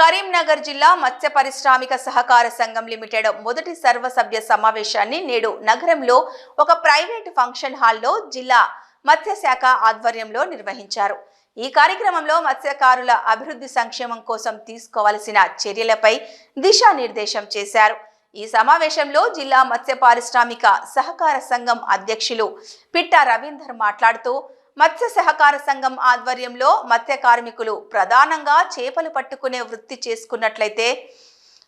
కరీంనగర్ జిల్లా మత్స్య పారిశ్రామిక సహకార సంఘం లిమిటెడ్ మొదటి సర్వసభ్య సమావేశాన్ని నేడు నగరంలో ఒక ప్రైవేట్ ఫంక్షన్ హాల్లో జిల్లా మత్స్య శాఖ ఆధ్వర్యంలో నిర్వహించారు. ఈ కార్యక్రమంలో మత్స్యకారుల అభివృద్ధి సంక్షేమం కోసం తీసుకోవలసిన చర్యలపై దిశానిర్దేశం చేశారు. ఈ సమావేశంలో జిల్లా మత్స్య పారిశ్రామిక సహకార సంఘం అధ్యక్షులు పిట్ట రవీందర్ మాట్లాడుతూ మత్స్య సహకార సంఘం ఆధ్వర్యంలో మత్స్య కార్మికులు ప్రధానంగా చేపలు పట్టుకునే వృత్తి చేసుకున్నట్లయితే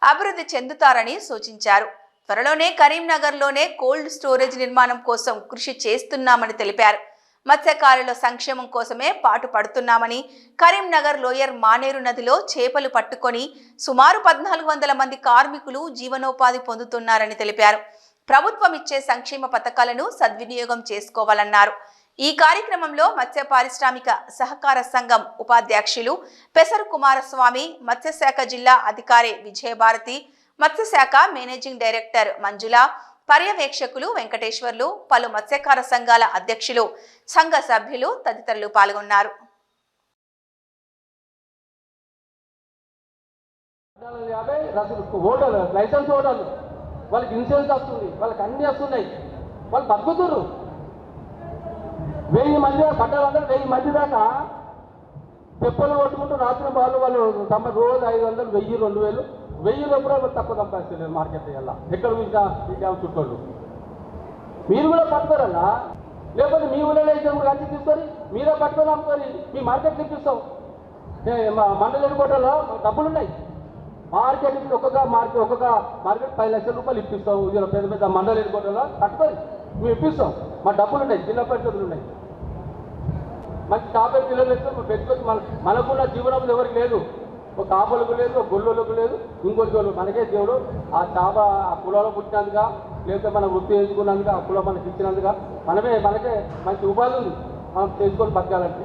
అభివృద్ధి చెందుతారని సూచించారు. త్వరలోనే కరీంనగర్లోనే కోల్డ్ స్టోరేజ్ నిర్మాణం కోసం కృషి చేస్తున్నామని తెలిపారు. మత్స్యకారుల సంక్షేమం కోసమే పాటు పడుతున్నామని కరీంనగర్ లోయర్ మానేరు నదిలో చేపలు పట్టుకొని సుమారు పద్నాలుగు వందల మంది కార్మికులు జీవనోపాధి పొందుతున్నారని తెలిపారు. ప్రభుత్వం ఇచ్చే సంక్షేమ పథకాలను సద్వినియోగం చేసుకోవాలన్నారు. ఈ కార్యక్రమంలో మత్స్య పారిశ్రామిక సహకార సంఘం ఉపాధ్యక్షులు పెసరు కుమారస్వామి మత్స్యశాఖ జిల్లా అధికారి విజయభారతి మత్స్యశాఖ మేనేజింగ్ డైరెక్టర్ మంజుల పర్యవేక్షకులు వెంకటేశ్వర్లు పలు మత్స్యకార సంఘాల అధ్యక్షులు సంఘ సభ్యులు తదితరులు పాల్గొన్నారు. యాభై ఓటర్లు లైసెన్స్ ఓటర్లు వాళ్ళకి ఇన్సూరెన్స్ వస్తుంది వాళ్ళకి అన్ని వస్తున్నాయి వాళ్ళు బతుకుతుర్రు. వెయ్యి మంది పడ్డారు అందరూ వెయ్యి మంది దాకా తెప్పలు కొట్టుకుంటూ రాత్రి వాళ్ళు వాళ్ళు తమ రోజు ఐదు వందలు వెయ్యి రెండు వేలు. వెయ్యి కూడా తక్కువ సంపాదిస్తలేదు మార్కెట్ వల్ల ఎక్కడ ఇంకా ఇంకా చుట్టూ మీరు కూడా పట్టుకోరన్నా లేకపోతే మీ ఊళ్ళో అయితే కలిసి తీసుకొని మీరే పట్టుకొని అమ్ముకొని మీ మార్కెట్ తెప్పిస్తాం ఏ, మా మండలి కోటలో డబ్బులు ఉన్నాయి మార్కెట్ ఇప్పుడు ఒక్కొక్క మార్కెట్ ఒక్కొక్క మార్కెట్ పది లక్షల రూపాయలు ఇప్పిస్తాం ఇలా పెద్ద పెద్ద మండలి కోటలో కట్టుకొని మేము ఇప్పిస్తాం. మా డబ్బులు ఉన్నాయి చిన్న పరిస్థితులు ఉన్నాయి. మంచి యాభై కిలోమీటర్లు పెట్టుకొని మన మనకున్న జీవనంలో ఎవరికి లేదు. ఒక కాపులకు లేదు ఒక గొల్లులకు లేదు. ఇంకోటి గొల్లు మనకే దేవుడు. ఆ చేప ఆ కులంలో పుట్టినందుగా లేకపోతే మనం వృత్తి ఎంచుకున్నందుగా ఆ కులం మనకి ఇచ్చినందుగా మనమే మనకే మంచి ఉపాధి ఉంది. మనం చేసుకొని బతకాలంటే.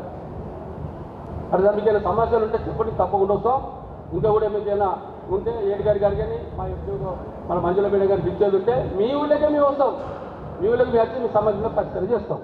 మరి మీకు ఏమైనా సమస్యలు ఉంటే చెప్పండి తప్పకుండా వస్తాం. ఇంకా కూడా మీకు ఏమైనా ఉంటే ఏడు గారి గారు కానీ మా యొక్క మన మంజుల మేడ గారు పిలిచేది ఉంటే మీ ఊళ్ళకే మేము వస్తాం. మీ ఊళ్ళకి మేము వచ్చి మీ సమస్యలను పరిష్కారం చేస్తాం.